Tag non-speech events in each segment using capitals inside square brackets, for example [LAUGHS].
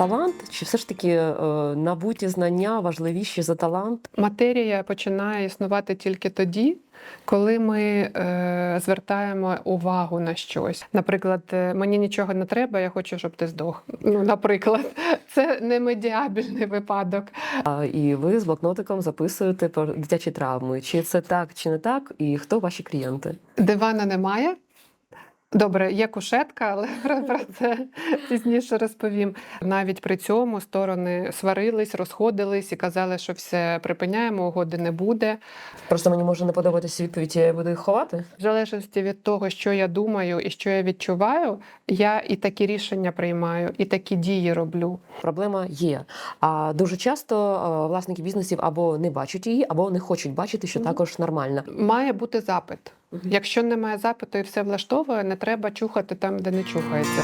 талант, чи все ж таки е, набуті знання важливіші за талант? Матерія починає існувати тільки тоді, коли ми е, звертаємо увагу на щось. Наприклад, е, мені нічого не треба, я хочу, щоб ти здох. Ну, наприклад, [LAUGHS] це не медіабельний випадок. А, І ви з блокнотиком записуєте про дитячі травми. Чи це так, чи не так, і хто ваші клієнти? Дивана немає. Добре, є кушетка, але [LAUGHS] про, це пізніше розповім. Навіть при цьому сторони сварились, розходились і казали, що все припиняємо, угоди не буде. Просто мені може не подобатися відповідь, я буду їх ховати. В залежності від того, що я думаю і що я відчуваю, я і такі рішення приймаю, і такі дії роблю. Проблема є. А дуже часто власники бізнесів або не бачать її, або не хочуть бачити, що також нормально. Має бути запит. Мгм. Якщо немає запиту і все влаштовує, не треба чухати там, де не чухається.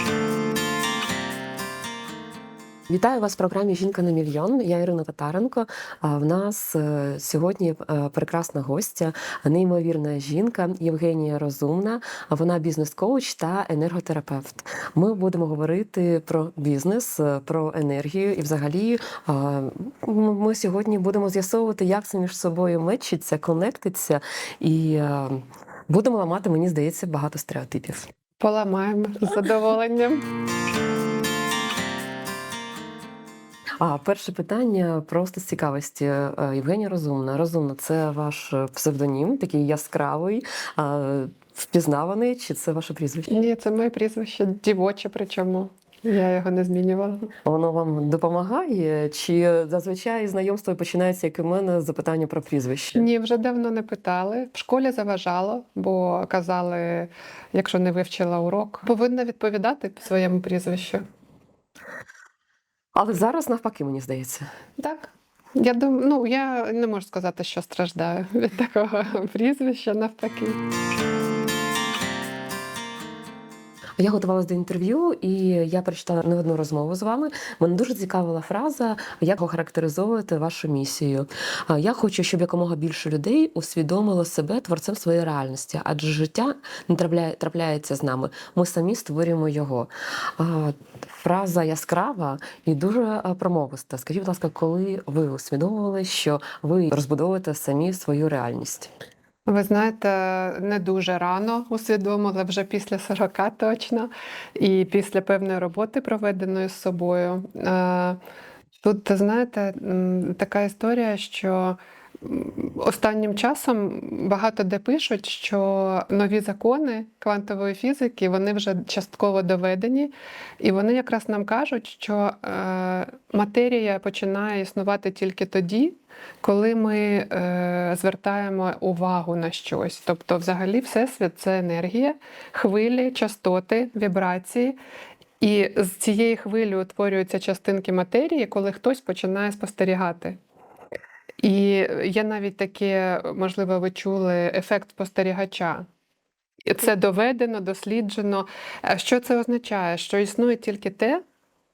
Вітаю вас в програмі Жінка на мільйон. Я Ірина Татаренко. А в нас е, сьогодні е, прекрасна гостя, неймовірна жінка Євгенія Розумна. Вона бізнес-коуч та енерготерапевт. Ми будемо говорити про бізнес, е, про енергію і, взагалі, ми сьогодні будемо з'ясовувати, як це між собою мечиться, конектиться, і будемо ламати, мені здається, багато стереотипів. Поламаємо з задоволенням. А перше питання просто з цікавості. Е, Євгенія Розумна. Розумна це ваш псевдонім, такий яскравий, впізнаваний, чи це ваше прізвище? Ні, це моє прізвище дівоче, причому я його не змінювала. Воно вам допомагає? Чи зазвичай знайомство починається, як і в мене, з запитання про прізвище? Ні, вже давно не питали. В школі заважало, бо казали, якщо не вивчила урок, повинна відповідати своєму прізвищу. Але зараз навпаки, мені здається. Так. Я думаю, ну я не можу сказати, що страждаю від такого [LAUGHS] прізвища, навпаки. Я готувалася до інтерв'ю, і я прочитала не одну розмову з вами. Мене дуже цікавила фраза, як охарактеризовуєте вашу місію. Я хочу, щоб якомога більше людей усвідомило себе творцем своєї реальності, адже життя не трапляє- трапляється з нами. Ми самі створюємо його. Фраза яскрава і дуже промовиста. Скажіть, будь ласка, коли ви усвідомили, що ви розбудовуєте самі свою реальність? Ви знаєте, не дуже рано усвідомила вже після 40 точно, і після певної роботи, проведеної з собою. Е, Тут, знаєте, така історія, що останнім часом багато де пишуть, що нові закони квантової фізики вони вже частково доведені, і вони якраз нам кажуть, що е, матерія починає існувати тільки тоді, коли ми е, звертаємо увагу на щось. Тобто, взагалі, всесвіт це енергія, хвилі, частоти, вібрації. І з цієї хвилі утворюються частинки матерії, коли хтось починає спостерігати. І є навіть таке, можливо, ви чули ефект спостерігача. Це доведено, досліджено. А Що це означає? Що існує тільки те,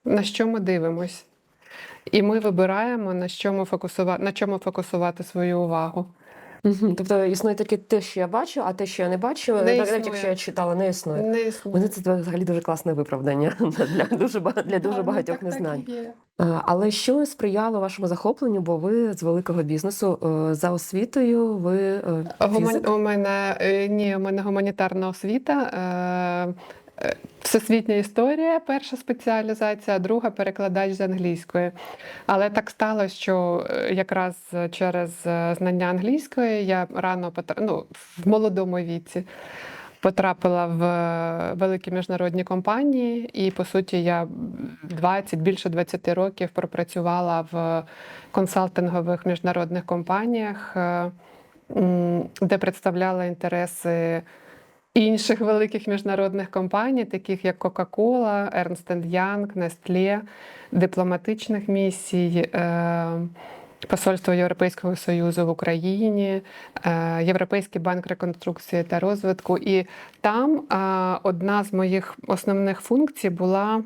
на що ми дивимось. І ми вибираємо, на чому фокусувати, на чому фокусувати свою увагу. Мгм. Тобто існує тільки те, що я бачу, а те, що я не бачу, Не навіть існує. якщо я читала, не існує. Не існує. Мене це взагалі дуже класне виправдання [LAUGHS] для дуже для дуже багатьох незнань. Е, Але що сприяло вашому захопленню? Бо ви з великого бізнесу е, за освітою, ви е, фізик? У мене ні, у мене гуманітарна освіта. Всесвітня історія, перша спеціалізація, а друга перекладач з англійської. Але так сталося, що якраз через знання англійської я рано ну, в молодому віці потрапила в е, великі міжнародні компанії, і по суті я 20, більше 20 років пропрацювала в консалтингових міжнародних компаніях, е, де представляла інтереси інших великих міжнародних компаній, таких як Coca-Cola, Ernst Young, Nestlé, дипломатичних місій. Посольство Європейського Союзу в Україні, е, Європейський банк реконструкції та розвитку. І там е, одна з моїх основних функцій була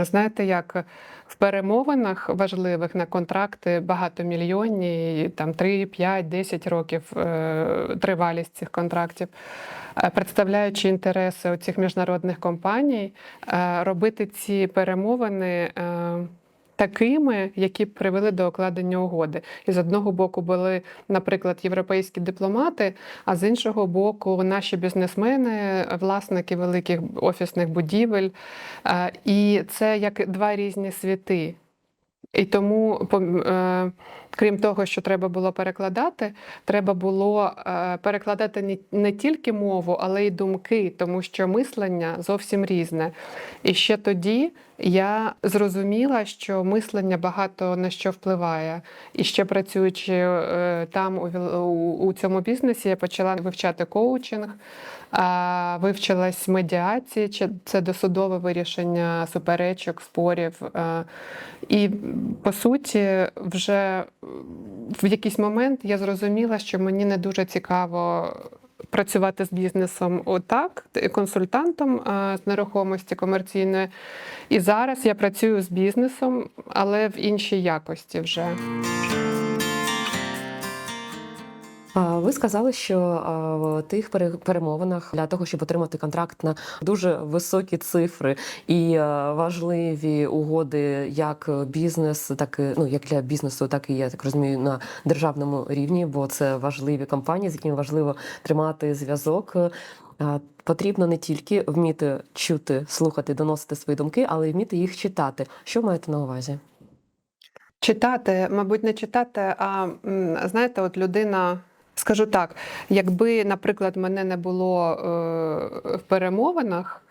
Знаєте, як в перемовинах важливих на контракти багатомільйонні, там 3, 5, 10 років е, тривалість цих контрактів, представляючи інтереси цих міжнародних компаній, робити ці перемовини. Такими, які привели до укладення угоди, і з одного боку були, наприклад, європейські дипломати, а з іншого боку, наші бізнесмени, власники великих офісних будівель. Е, І це як два різні світи. І тому, е, крім того, що треба було перекладати, треба було е, перекладати не, тільки мову, але й думки, тому що мислення зовсім різне. І ще тоді я зрозуміла, що мислення багато на що впливає. І ще працюючи е, там у, цьому бізнесі, я почала вивчати коучинг, вивчилась медіації, чи це досудове вирішення суперечок, спорів. е, І по суті, вже в якийсь момент я зрозуміла, що мені не дуже цікаво. Працювати з бізнесом отак, консультантом з нерухомості комерційної. І зараз я працюю з бізнесом, але в іншій якості вже. Ви сказали, що в тих перемовинах для того, щоб отримати контракт на дуже високі цифри і важливі угоди, як бізнес, так і ну як для бізнесу, так і я так розумію, на державному рівні, бо це важливі компанії, з якими важливо тримати зв'язок. Потрібно не тільки вміти чути, слухати, доносити свої думки, але й вміти їх читати. Що маєте на увазі? Читати, мабуть, не читати, а знаєте, от людина. Скажу так, якби, наприклад, мене не було е, в перемовинах,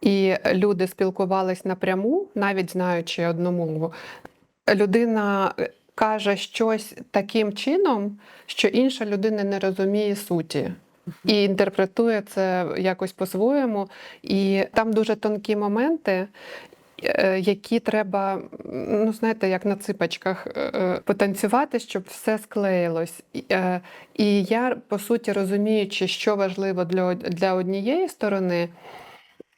і люди спілкувались напряму, навіть знаючи одну мову, людина е, каже щось таким чином, що інша людина не розуміє суті. І інтерпретує це якось по-своєму. І там дуже тонкі моменти, які треба, ну знаєте, як на ципочках е, е, потанцювати, щоб все склеїлось. І, е, я, по суті, розуміючи, що важливо для, для однієї сторони.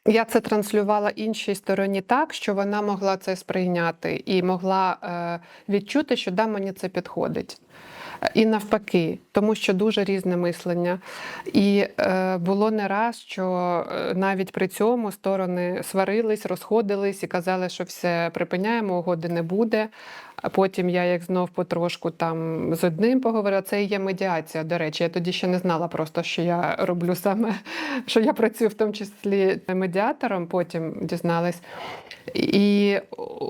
Я це транслювала іншій стороні так, що вона могла це сприйняти і могла е, відчути, що да, мені це підходить. І навпаки, тому що дуже різне мислення. І е, було не раз, що е, навіть при цьому сторони сварились, розходились і казали, що все припиняємо, угоди не буде. А потім я як знов потрошку там з одним поговорила. Це і є медіація. До речі, я тоді ще не знала просто, що я роблю саме, [LAUGHS] що я працюю в тому числі медіатором, потім дізналась. І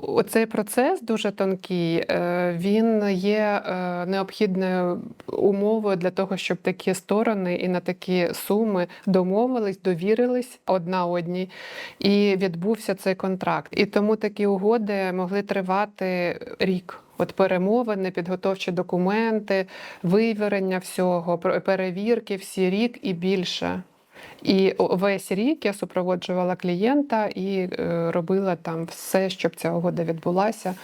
оцей процес дуже тонкий, е, він є е, необхідною умовою для того, щоб такі сторони і на такі суми домовились, довірились одна одній, і відбувся цей контракт. І тому такі угоди могли тривати рік. От перемовини, підготовчі документи, вивірення всього, пер- перевірки всі рік і більше. І весь рік я супроводжувала клієнта і е, робила там все, щоб ця угода відбулася.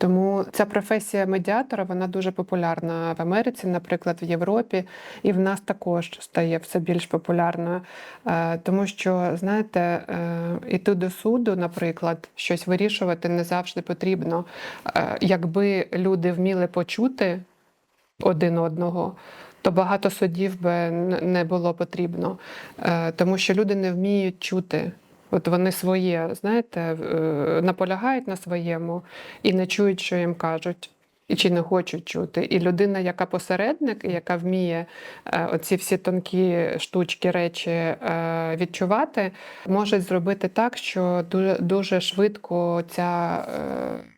Тому ця професія медіатора вона дуже популярна в Америці, наприклад, в Європі, і в нас також стає все більш популярною. Е, Тому що, знаєте, е, іти до суду, наприклад, щось вирішувати не завжди потрібно. Е, Якби люди вміли почути один одного, то багато судів би не було потрібно, тому що люди не вміють чути. От вони своє, знаєте, е, наполягають на своєму і не чують, що їм кажуть. І чи не хочуть чути. І людина, яка посередник, і яка вміє е, оці всі тонкі штучки, речі е, відчувати, може зробити так, що дуже, дуже швидко ця е,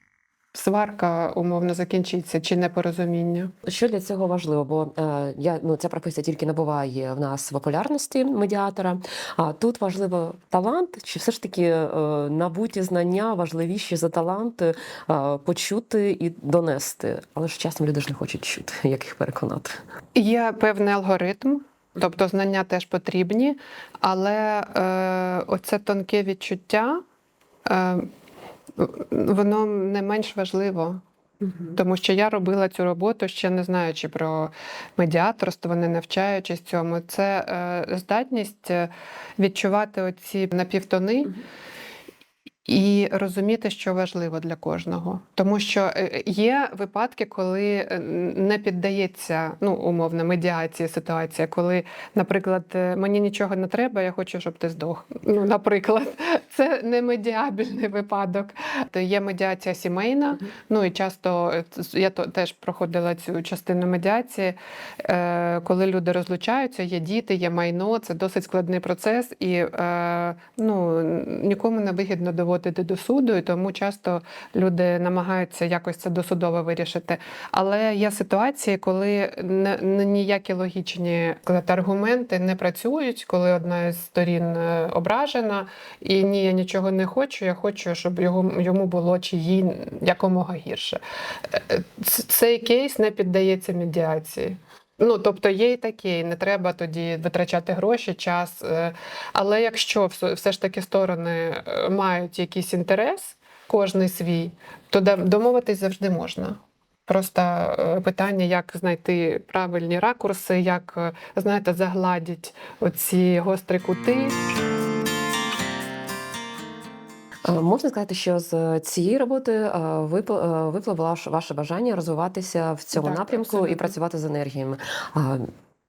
сварка умовно закінчиться чи непорозуміння. Що для цього важливо? Бо е, я ну ця професія тільки набуває в нас популярності медіатора. А тут важливо талант, чи все ж таки е, набуті знання важливіші за талант е, почути і донести. Але ж часом люди ж не хочуть чути, [LAUGHS] як їх переконати. Є певний алгоритм, тобто знання теж потрібні, але е, оце тонке відчуття, е, воно не менш важливо. Тому що я робила цю роботу ще не знаючи про медіаторство, не навчаючись цьому. Це е, здатність е, відчувати оці напівтони і розуміти, що важливо для кожного. Тому що е, є випадки, коли е, не піддається ну, умовно медіації ситуація, коли, наприклад, е, мені нічого не треба, я хочу, щоб ти здох. Ну, наприклад, [LAUGHS] це не медіабельний випадок. То є медіація сімейна. Ну і часто е, я то теж проходила цю частину медіації, е, коли люди розлучаються, є діти, є майно, це досить складний процес, і е, ну, нікому не вигідно доводити до суду, і тому часто люди намагаються якось це досудово вирішити. Але є ситуації, коли ніякі логічні аргументи не працюють, коли одна із сторін е, ображена, і ні, я нічого не хочу, я хочу, щоб його, йому було чи їй якомога гірше. Е, Цей кейс не піддається медіації. Ну, тобто є і таке, не треба тоді витрачати гроші, час. е, Але якщо все, ж таки сторони е, мають якийсь інтерес, кожний свій, то домовитись завжди можна. Просто е, питання, як знайти правильні ракурси, як знаєте, загладіть оці гострі кути. Е, Можна сказати, що з цієї роботи е, е, випливло ваше бажання розвиватися в цьому Так, напрямку і працювати з енергіями.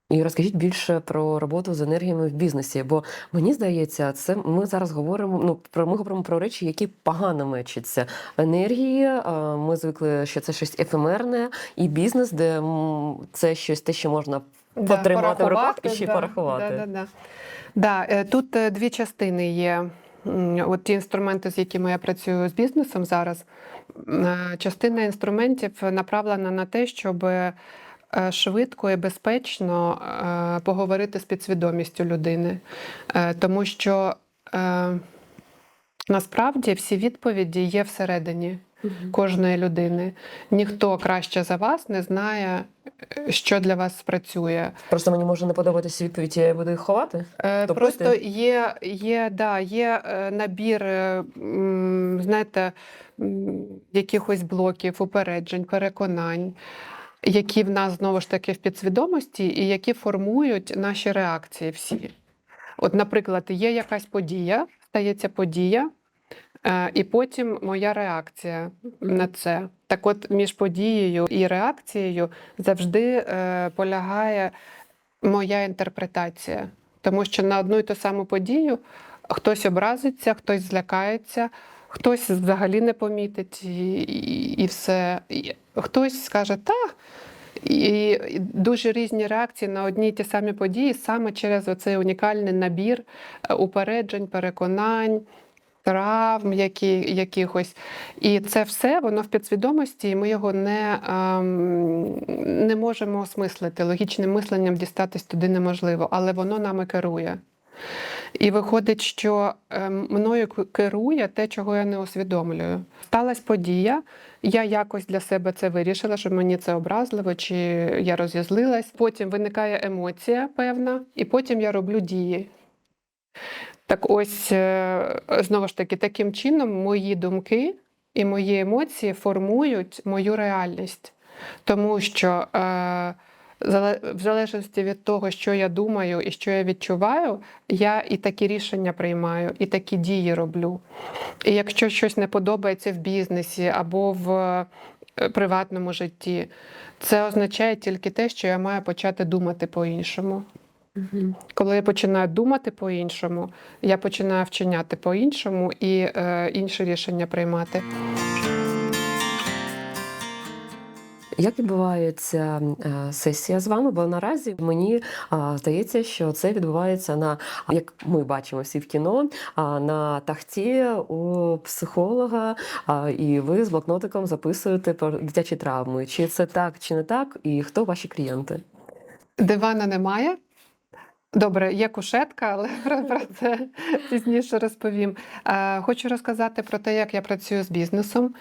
І розкажіть більше про роботу з енергіями в бізнесі, бо мені здається, це ми зараз говоримо. Ну про ми говоримо про речі, які погано мечаться. Енергії. е, Ми звикли, що це щось ефемерне, і бізнес, де це щось те, що можна Да, потримати в руках і ще да, порахувати. Да, да, да. Да, е, тут е, дві частини є. От ті інструменти, з якими я працюю з бізнесом зараз. е, Частина інструментів направлена на те, щоб е, швидко і безпечно е, поговорити з підсвідомістю людини. Тому що насправді всі відповіді є всередині кожної людини. Ніхто краще за вас не знає, що для вас спрацює. Просто мені може не подобатися відповідь, я буду їх ховати. Е, Тобто Просто є, є, да, є е, набір, е, знаєте, якихось блоків, упереджень, переконань, які в нас знову ж таки в підсвідомості, і які формують наші реакції всі. От, наприклад, є якась подія, стається подія, і потім моя реакція на це. Так от між подією і реакцією завжди е, полягає моя інтерпретація. Тому що на одну і ту саму подію хтось образиться, хтось злякається, хтось взагалі не помітить і, і, і все. І хтось скаже, та. І і дуже різні реакції на одні й ті самі події саме через оцей унікальний набір е, упереджень, переконань, травм які, якихось. І це все воно в підсвідомості, і ми його не, ем, не можемо осмислити. Логічним мисленням дістатись туди неможливо, але воно нами керує. І виходить, що ем, мною керує те, чого я не усвідомлюю. Сталась подія, я якось для себе це вирішила, що мені це образливо, чи я роз'язлилась. Потім виникає емоція певна, і потім я роблю дії. Так ось, е, знову ж таки, таким чином мої думки і мої емоції формують мою реальність. Тому що е, в залежності від того, що я думаю і що я відчуваю, я і такі рішення приймаю, і такі дії роблю. І якщо щось не подобається в бізнесі або в е, приватному житті, це означає тільки те, що я маю почати думати по-іншому. Коли я починаю думати по-іншому, я починаю вчиняти по-іншому і е, інші рішення приймати. Як відбувається е, сесія з вами? Бо наразі мені здається, що це відбувається на як ми бачимо всі в кіно, на тахті у психолога, і ви з блокнотиком записуєте про дитячі травми. Чи це так, чи не так, і хто ваші клієнти? Дивана немає. Добре, є кушетка, але [LAUGHS] про, це пізніше розповім. Хочу розказати про те, як я працюю з бізнесом.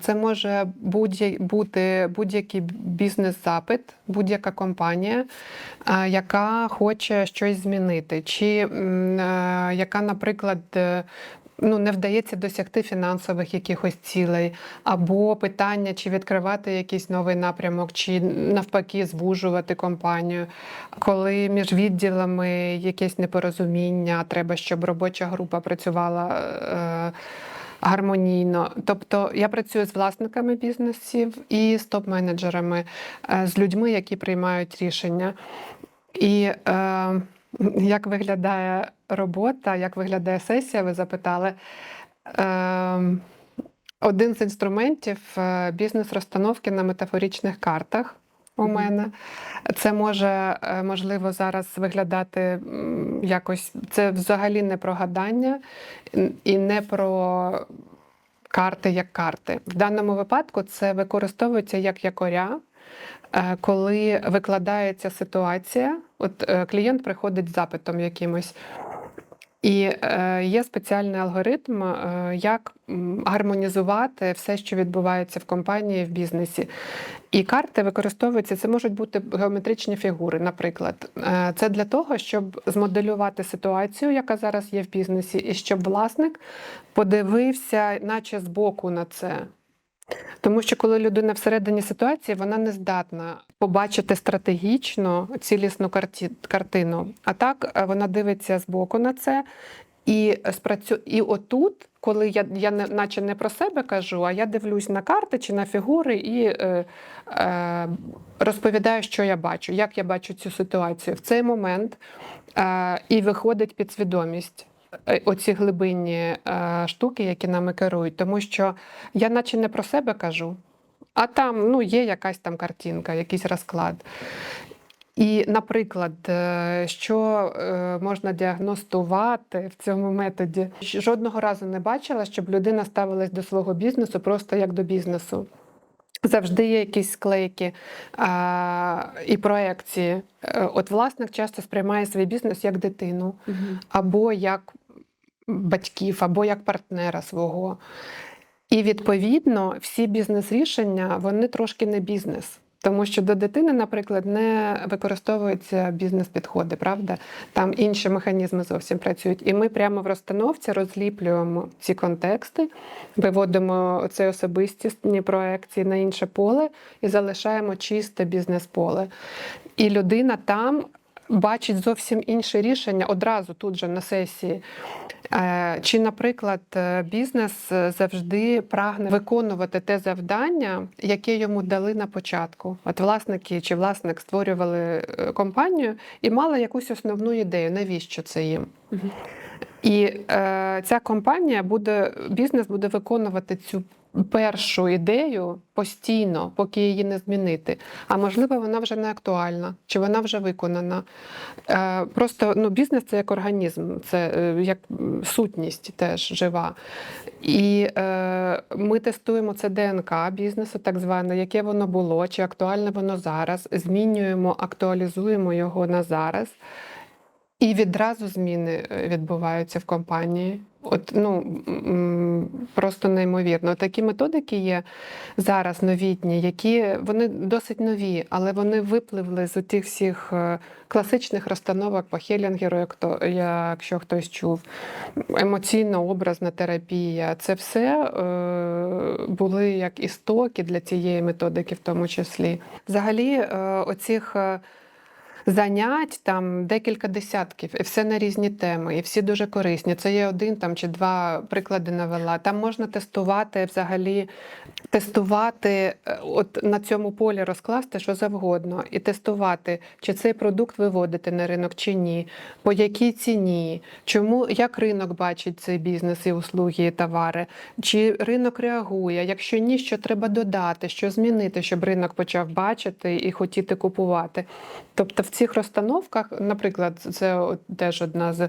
Це може бути будь-який бізнес-запит, будь-яка компанія, яка хоче щось змінити, чи яка, наприклад, е, ну, не вдається досягти фінансових якихось цілей, або питання, чи відкривати якийсь новий напрямок, чи навпаки звужувати компанію. Коли між відділами якесь непорозуміння, треба, щоб робоча група працювала. е, гармонійно. Тобто я працюю з власниками бізнесів і з топ-менеджерами, е, з людьми, які приймають рішення. І е, [LAUGHS] як виглядає робота, як виглядає сесія, ви запитали. Е, один з інструментів е, бізнес-розстановки на метафоричних картах у мене. Це може, е, можливо, зараз виглядати якось. Це взагалі не про гадання і не про карти як карти. В даному випадку це використовується як якоря, коли викладається ситуація. От е, клієнт приходить з запитом якимось. І е, є спеціальний алгоритм, е, як гармонізувати все, що відбувається в компанії, в бізнесі. І карти використовуються, це можуть бути геометричні фігури, наприклад. Е, Це для того, щоб змоделювати ситуацію, яка зараз є в бізнесі, і щоб власник подивився, наче збоку на це. Тому що коли людина всередині ситуації, вона не здатна побачити стратегічно цілісну картину. А так е, вона дивиться збоку на це. І спрацю... і отут, коли я, я не, наче не про себе кажу, а я дивлюсь на карти чи на фігури і е, е, розповідаю, що я бачу, як я бачу цю ситуацію. В цей момент е, і виходить підсвідомість. Е, Оці глибинні е, штуки, які нами керують, тому що я наче не про себе кажу, а там ну, є якась там картинка, якийсь розклад. І, наприклад, е, що можна діагностувати в цьому методі, жодного разу не бачила, щоб людина ставилась до свого бізнесу просто як до бізнесу. Завжди є якісь склейки а, і проекції. От власник часто сприймає свій бізнес як дитину, або як батьків, або як партнера свого. І відповідно всі бізнес-рішення вони трошки не бізнес. Тому що до дитини, наприклад, не використовуються бізнес-підходи, правда? Там інші механізми зовсім працюють. І ми прямо в розстановці розліплюємо ці контексти, виводимо ці особистісні проекції на інше поле і залишаємо чисте бізнес-поле. І людина там бачить зовсім інше рішення одразу тут же на сесії. Е, Чи, наприклад, е, бізнес е, завжди прагне виконувати те завдання, яке йому дали на початку? От власники чи власник створювали компанію і мали якусь основну ідею, навіщо це їм? І е, ця компанія буде, бізнес буде виконувати цю першу ідею постійно, поки її не змінити. А можливо, вона вже не актуальна, чи вона вже виконана. Е, просто ну, бізнес це як організм, це е, як сутність теж жива. І е, ми тестуємо це ДНК бізнесу, так зване, яке воно було, чи актуальне воно зараз, змінюємо, актуалізуємо його на зараз. І відразу зміни е, відбуваються в компанії. От ну просто неймовірно. Такі методики є зараз новітні, які вони досить нові, але вони випливли з тих всіх е, класичних розстановок по Хелінгеру, як то якщо хтось чув. Емоційно-образна терапія. Це все е, були як істоки для цієї методики, в тому числі. Взагалі, е, оцих. Занять там декілька десятків, і все на різні теми, і всі дуже корисні. Це є один там чи два приклади навела. Там можна тестувати взагалі, тестувати, е, от на цьому полі розкласти що завгодно, і тестувати, чи цей продукт виводити на ринок чи ні, по якій ціні, чому як ринок бачить цей бізнес і услуги, і товари, чи ринок реагує. Якщо ні, що треба додати, що змінити, щоб ринок почав бачити і хотіти купувати. Тобто в цих розстановках, наприклад, це теж одна з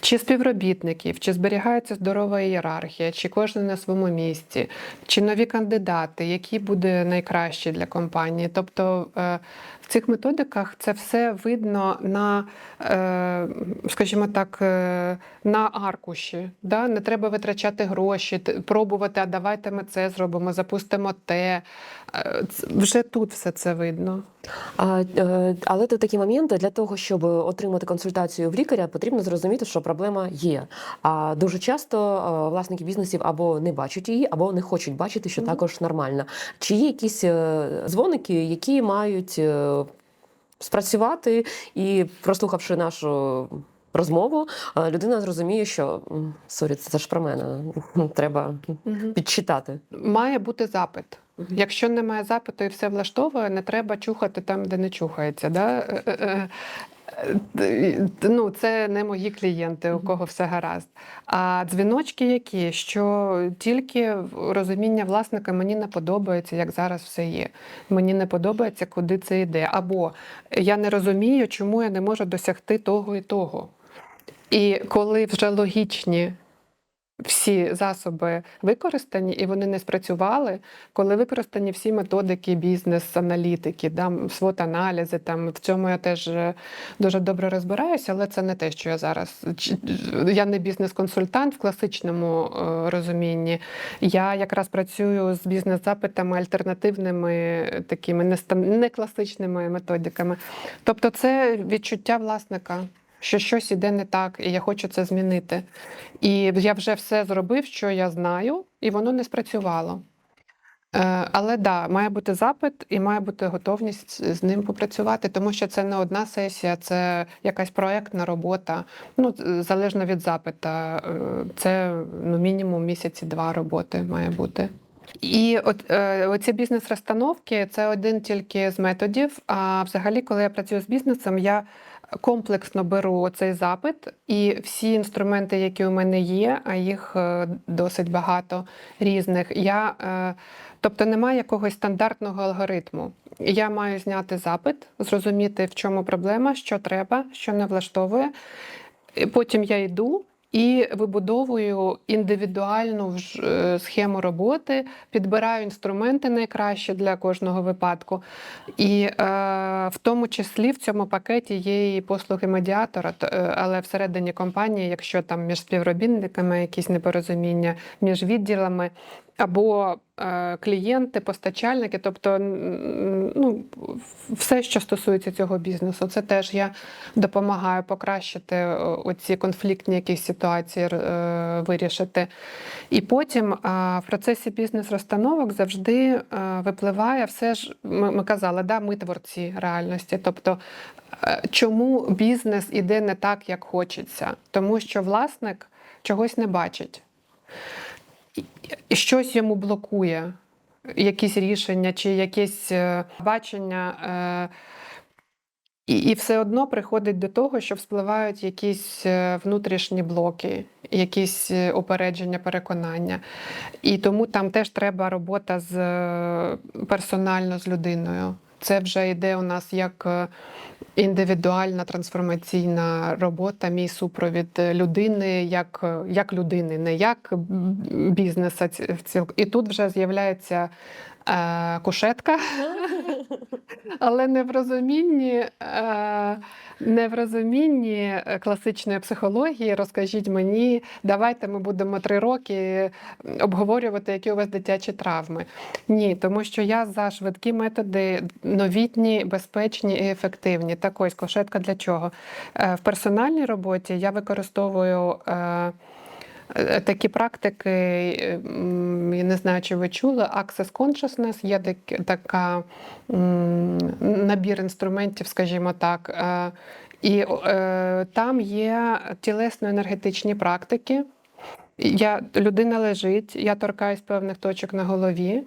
чи співробітників, чи зберігається здорова ієрархія, чи кожен на своєму місці, чи нові кандидати, які буде найкраще для компанії. Тобто е, в цих методиках це все видно на, е, скажімо так, е, на аркуші. Да? Не треба витрачати гроші, пробувати, а давайте ми це зробимо, запустимо те. Е, Вже тут все це видно. А, але тут такі моменти для того, щоб отримати консультацію в лікаря, потрібно зрозуміти, що проблема є. А дуже часто власники бізнесів або не бачать її, або не хочуть бачити, що також нормально. Чи є якісь дзвоники, які мають спрацювати і, прослухавши нашу розмову, е, людина зрозуміє, що сорі, це ж про мене. [LAUGHS] Треба підчитати. Має бути запит. Якщо немає запиту і все влаштовує, не треба чухати там, де не чухається. Да? Е, Ну, це не мої клієнти, у кого все гаразд. А дзвіночки які, що тільки розуміння власника мені не подобається, як зараз все є. Мені не подобається, куди це йде. Або я не розумію, чому я не можу досягти того і того. І коли вже логічні всі засоби використані і вони не спрацювали, коли використані всі методики бізнес-аналітики, да, свот-аналізи, там в цьому я теж е, дуже добре розбираюся, але це не те, що я зараз. Ч- Я не бізнес-консультант в класичному е, розумінні. Я якраз працюю з бізнес-запитами альтернативними, е, такими не класичними методиками. Тобто, це відчуття власника. Що щось іде не так, і я хочу це змінити. І я вже все зробив, що я знаю, і воно не спрацювало. Е, Але да, має бути запит і має бути готовність з ним попрацювати, тому що це не одна сесія, це якась проектна робота. Ну, залежно від запита. Е, Це ну, мінімум місяці два роботи має бути. І от е, оці бізнес-розстановки це один тільки з методів. А взагалі, коли я працюю з бізнесом, я комплексно беру цей запит і всі інструменти, які у мене є, а їх е, досить багато різних. Я, е, тобто немає якогось стандартного алгоритму. Я маю зняти запит, зрозуміти, в чому проблема, що треба, що не влаштовує. Потім я йду і вибудовую індивідуальну е, схему роботи, підбираю інструменти найкраще для кожного випадку. І е, в тому числі в цьому пакеті є і послуги медіатора, е, але всередині компанії, якщо там між співробітниками якісь непорозуміння, між відділами. Або е, клієнти, постачальники, тобто ну, все, що стосується цього бізнесу, це теж я допомагаю покращити е, оці конфліктні якісь ситуації е, вирішити. І потім в процесі бізнес-розстановок завжди випливає все ж, ми, казали, да, ми творці реальності. Тобто, чому бізнес іде не так, як хочеться? Тому що власник чогось не бачить. Щось йому блокує, якісь рішення чи якесь е, бачення. е, і, і все одно приходить до того, що вспливають якісь е, внутрішні блоки, якісь упередження, переконання. І тому там теж треба робота з персонально з людиною. Це вже йде у нас як е, індивідуальна трансформаційна робота, мій супровід е, людини, як, е, як людини, не як бізнеса. І тут вже з'являється е, кушетка. Але не в розумінні, е, не в розумінні класичної психології. Розкажіть мені, давайте ми будемо три роки обговорювати, які у вас дитячі травми. Ні, тому що я за швидкі методи новітні, безпечні і ефективні. Так ось кошетка для чого? Е, В персональній роботі я використовую. Е, Такі практики, е, я не знаю, чи ви чули, Access Consciousness є така набір інструментів, скажімо так. Е, І е, там є тілесно-енергетичні практики. Я, людина лежить, я торкаюсь певних точок на голові,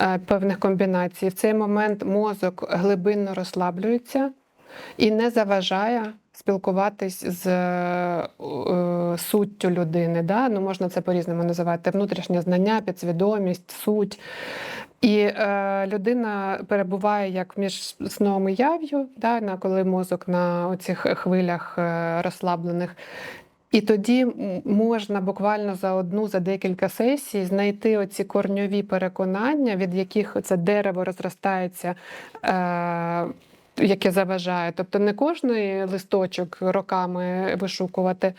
е, певних комбінацій. В цей момент мозок глибинно розслаблюється і не заважає спілкуватись з е, суттю людини. Да? Ну, можна це по-різному називати: внутрішнє знання, підсвідомість, суть. І е, людина перебуває як між сном і яв'ю, да, на коли мозок на оцих хвилях е, розслаблених. І тоді можна буквально за одну, за декілька сесій знайти оці корньові переконання, від яких це дерево розростається. Е- Яке заважає, тобто не кожний листочок роками вишукувати,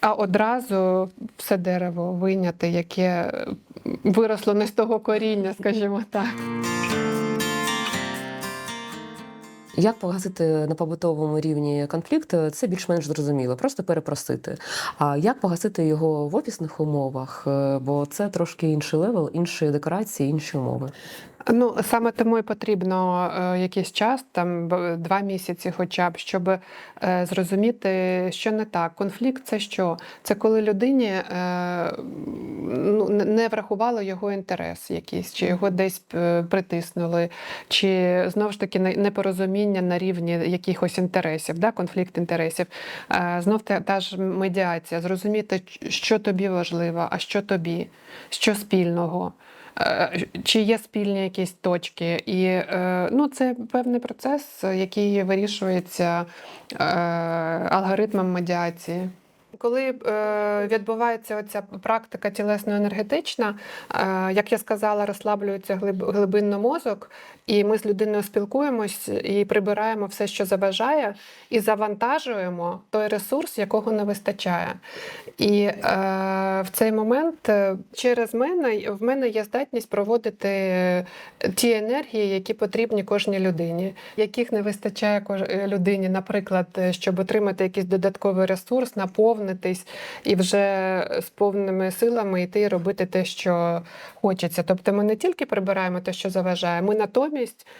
а одразу все дерево вийняти, яке виросло не з того коріння, скажімо так. Як погасити на побутовому рівні конфлікт, це більш-менш зрозуміло, просто перепросити. А як погасити його в офісних умовах? Бо це трошки інший левел, інші декорації, інші умови. Ну, саме тому і потрібно е, якийсь час, там два місяці, хоча б, щоб е, зрозуміти, що не так. Конфлікт це що? Це коли людині е, ну, не- врахувало його інтерес якийсь, чи його десь притиснули, чи знову ж таки непорозуміння на рівні якихось інтересів, да? конфлікт інтересів. Знов та ж медіація, зрозуміти, що тобі важливо, а що тобі, що спільного. Е, Чи є спільні якісь точки, і е, ну, це певний процес, який вирішується е, алгоритмом медіації. Коли е, відбувається оця практика тілесно-енергетична, е, як я сказала, розслаблюється глиб, глибинно мозок, і ми з людиною спілкуємось і прибираємо все, що заважає, і завантажуємо той ресурс, якого не вистачає. І е, в цей момент е, через мене в мене є здатність проводити е, ті енергії, які потрібні кожній людині, яких не вистачає е, людині, наприклад, щоб отримати якийсь додатковий ресурс, наповнитись і вже з повними силами йти робити те, що хочеться. Тобто ми не тільки прибираємо те, що заважає, ми натомість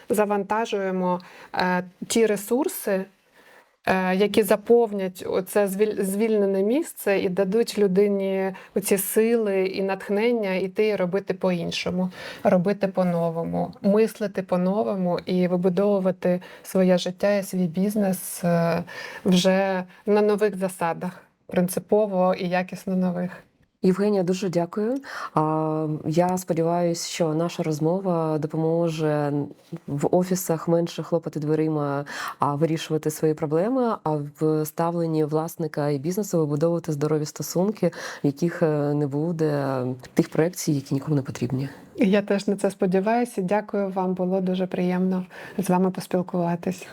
завантажуємо е, ті ресурси. е, Які заповнять звіль- звільнене місце і дадуть людині оці сили і натхнення йти і робити по-іншому, робити по-новому, мислити по-новому і вибудовувати своє життя і свій бізнес е, вже на нових засадах, принципово і якісно нових. Євгенія, дуже дякую. Я сподіваюся, що наша розмова допоможе в офісах менше хлопати дверима, вирішувати свої проблеми, а в ставленні власника і бізнесу вибудовувати здорові стосунки, в яких е, не буде тих проєкцій, які нікому не потрібні. Я теж на це сподіваюся. Дякую вам, було дуже приємно з вами поспілкуватись.